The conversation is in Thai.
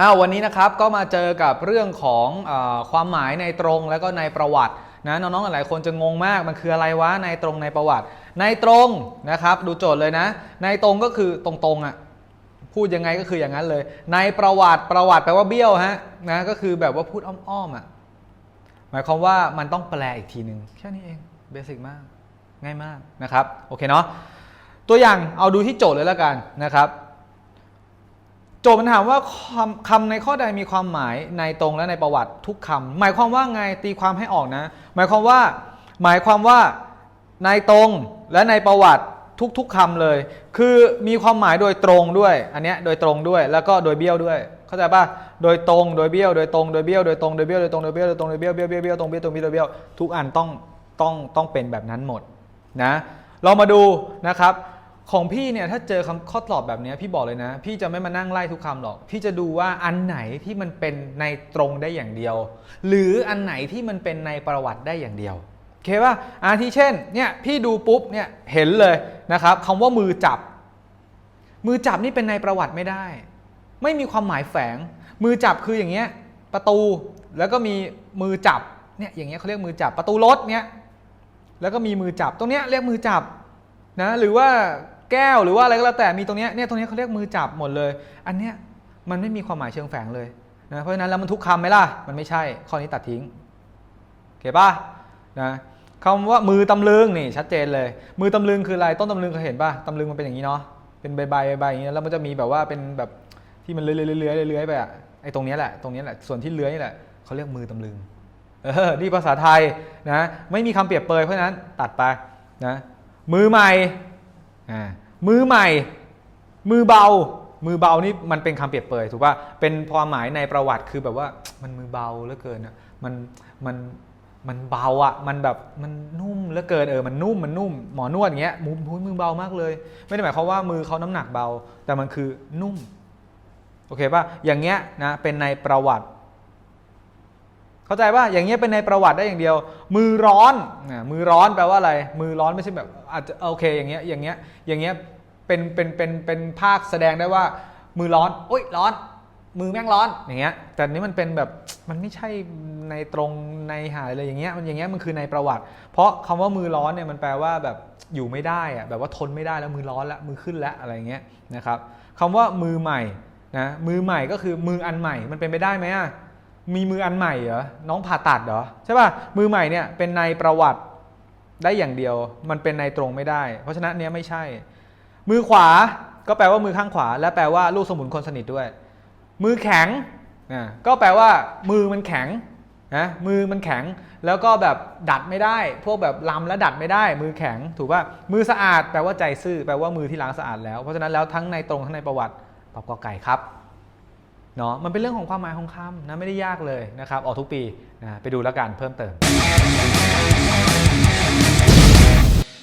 อ้าววันนี้นะครับก็มาเจอกับเรื่องของอความหมายในตรงแล้วก็ในประวัตินะน้องๆหลายคนจะงงมากมันคืออะไรวะในตรงในประวัติ ในตรงนะครับดูโจทย์เลยนะ ในตรงก็คือตรงๆอะพูดยังไงก็คืออย่างนั้นเลย ในประวัติประวัติแปลว่าเบี้ยวฮะนะก็คือแบบว่าพูดอ้อมๆอะหมายความว่ามันต้องแปลอีกทีหนึ่งแค่นี้เองเบสิกมากง่ายมากนะครับโอเคเนาะตัวอย่างเอาดูที่โจทย์เลยแล้วกันนะครับ จทย์มันถามว่าคำคำในข้อใดมีความหมายในตรงและในประวัติทุกคำหมายความว่าไงตีความให้ออกนะ หมายความว่า หมายความว่าในตรงและในประวัติทุกๆคำเลย คือมีความหมายโดยตรงด้วย อันเนี้ยโดยตรงด้วยแล้วก็โดยเบี้ยวด้วย เข้าใจป่ะโดยตรงโดยเบี้ยวโดยตรงโดยเบี้ยวโดยตรงโดยเบี้ยวโดยตรงโดยเบี้ยวโดยตรงโดยเบี้ยวเบี้ยวเบี้ยวเบี้ยวตรงเบี้ยวตรงเบี้ยวเบี้ยวทุกอันต้องต้องต้องเป็นแบบนั้นหมดนะเรามาดูนะครับ ของพี่เนี่ยถ้าเจอคำข้อสอบแบบนี้พี่บอกเลยนะ พี่จะไม่มานั่งไล่ทุกคำหรอก พี่จะดูว่าอันไหนที่มันเป็นในตรงได้อย่างเดียว หรืออันไหนที่มันเป็นในประวัติได้อย่างเดียวโอเคป่ะอาทิเช่นเนี่ยพี่ดูปุ๊บเนี่ยเห็นเลยนะครับคำว่ามือจับ มือจับนี่เป็นในประวัติไม่ได้ ไม่มีความหมายแฝง มือจับคืออย่างเงี้ยประตูแล้วก็มีมือจับเนี่ยอย่างเงี้ยเขาเรียกมือจับประตูรถเนี่ยแล้วก็มีมือจับตรงเนี้ยเรียกมือจับนะหรือว่า แก้วหรือว่าอะไรก็แล้วแต่มีตรงเนี้ยเนี่ยตรงเนี้ยเขาเรียกมือจับหมดเลย อันเนี้ยมันไม่มีความหมายเชิงแฝงเลยนะเพราะฉะนั้นแล้วมันทุกคำไหมล่ะ มันไม่ใช่ ข้อนี้ตัดทิ้งโอเคป่ะนะคำว่ามือตำลึงนี่ชัดเจนเลย มือตำลึงคืออะไรต้นตำลึงเคยเห็นป่ะตำลึงมันเป็นอย่างนี้เนาะเป็นใบใบใบอย่างเงี้ยแล้วมันจะมีแบบว่าเป็นแบบที่มันเลื้อยเลื้อยเลื้อยเลื้อยไปอะไอ้ตรงนี้แหละตรงนี้แหละส่วนที่เลื้อยนี่แหละเขาเรียกมือตำลึงเออนี่ภาษาไทยนะไม่มีคำเปรียบเปยเพราะนั้นตัดไปนะมือใหม่ อ่ามือใหม่ มือเบา มือเบานี่มันเป็นคำเปรียบเปยถูกป่ะเป็นความหมายในประวัติคือแบบว่ามันมือเบาเหลือเกินอะมันมันมันเบาอะ มันแบบมันนุ่มเหลือเกินเออ มันนุ่มมันนุ่มหมอนวดอย่างเงี้ยมือมือมือเบามากเลย ไม่ได้หมายความว่ามือเขาน้ำหนักเบา แต่มันคือนุ่มโอเคป่ะอย่างเงี้ยนะเป็นในประวัติ เข้าใจป่ะอย่างเงี้ยเป็นในประวัติได้อย่างเดียว มือร้อนอะมือร้อนแปลว่าอะไร มือร้อนไม่ใช่แบบอาจจะโอเคอย่างเงี้ยอย่างเงี้ยอย่างเงี้ยเป็นเป็นเป็นเป็นภาคแสดงได้ว่า มือร้อนโอ๊ยร้อน มือแม่งร้อนอย่างเงี้ยแต่นี่มันเป็นแบบมันไม่ใช่ในตรงในหายเลยอย่างเงี้ยมันอย่างเงี้ยมันคือในประวัติ เพราะคำว่ามือร้อนเนี่ยมันแปลว่าแบบอยู่ไม่ได้อะแบบว่าทนไม่ได้แล้วมือร้อนแล้วมือขึ้นแล้วอะไรเงี้ยนะครับคำว่ามือใหม่นะมือใหม่ก็คือมืออันใหม่มันเป็นไปได้ไหมอะ มีมืออันใหม่เหรอ น้องผ่าตัดเหรอ ใช่ป่ะ มือใหม่เนี่ยเป็นในประวัติได้อย่างเดียว มันเป็นในตรงไม่ได้ เพราะฉะนั้นเนี้ยไม่ใช่ มือขวาก็แปลว่ามือข้างขวา และแปลว่าลูกสมุนคนสนิทด้วย มือแข็งอะก็แปลว่า มือมันแข็งนะมือมันแข็งแล้วก็แบบดัดไม่ได้ พวกแบบลำแล้วดัดไม่ได้ มือแข็งถูกป่ะมือสะอาด แปลว่าใจซื่อแปลว่ามือที่ล้างสะอาดแล้วเพราะฉะนั้นแล้วทั้งในตรงทั้งในประวัติตอบกอไก่ครับ เนาะมันเป็นเรื่องของความหมายของคำนะไม่ได้ยากเลยนะครับ ออกทุกปีนะไปดูแล้วกันเพิ่มเติม